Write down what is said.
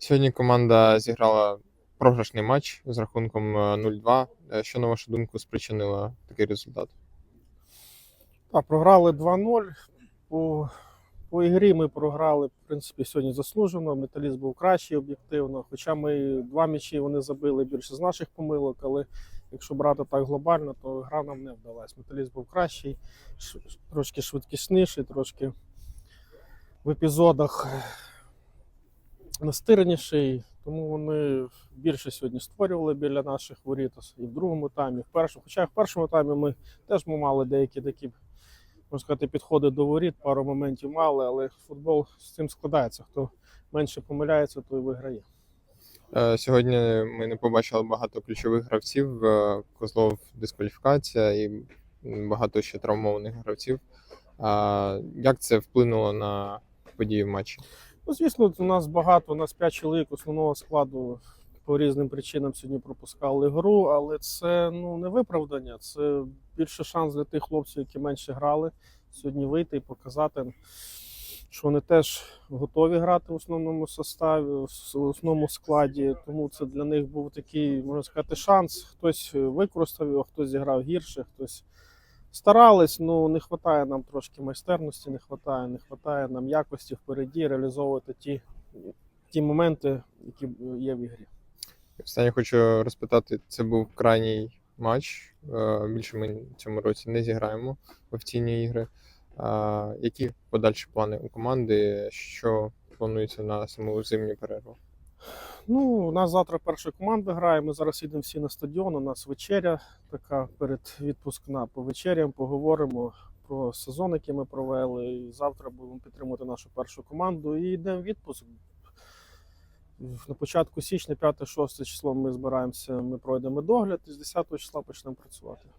Сьогодні команда зіграла програшний матч з рахунком е, 0-2. Е, Що, на вашу думку, спричинило такий результат? Так, програли 2-0. По, по ігрі ми програли, в принципі, сьогодні заслужено. Металіст був кращий об'єктивно. Хоча ми два м'ячі вони забили більше з наших помилок, але якщо брати так глобально, то гра нам не вдалась. Металіст був кращий, трошки швидкісніший, трошки в епізодах настирніший. Тому вони більше сьогодні створювали біля наших воріт і в другому таймі, в першому. Хоча в першому таймі ми теж ми мали деякі такі можна сказати, підходи до воріт, пару моментів мали, але футбол з цим складається. Хто менше помиляється, той виграє. Е, Сьогодні ми не побачили багато ключових гравців. Е, Козлов дискваліфікація і багато ще травмованих гравців. Як це вплинуло на події в матчі? Ну, звісно, у нас багато, у нас 5 чоловік основного складу по різним причинам сьогодні пропускали гру, але це ну, не виправдання, це більше шанс для тих хлопців, які менше грали, сьогодні вийти і показати, що вони теж готові грати в основному составі, в основному складі. Тому це для них був такий, можна сказати, шанс. Хтось використав його, хтось зіграв гірше, хтось. Старались, ну не вистачає нам трошки майстерності, не вистачає, не вистачає нам якості впереді реалізовувати ті, ті моменти, які є в ігрі. Останнє хочу розпитати: це був крайній матч. Е, Більше ми цьому році не зіграємо в офіційні ігри. Які подальші плани у команди? Що планується на саму зимню перерву? Ну, у нас завтра перша команда грає. Ми зараз їдемо всі на стадіон. У нас вечеря така перед відпускна. По вечерям поговоримо про сезон, який ми провели. І завтра будемо підтримувати нашу першу команду і йдемо відпуск. На початку січня, 5-6 число, ми збираємося, ми пройдемо догляд і з 10 числа почнемо працювати.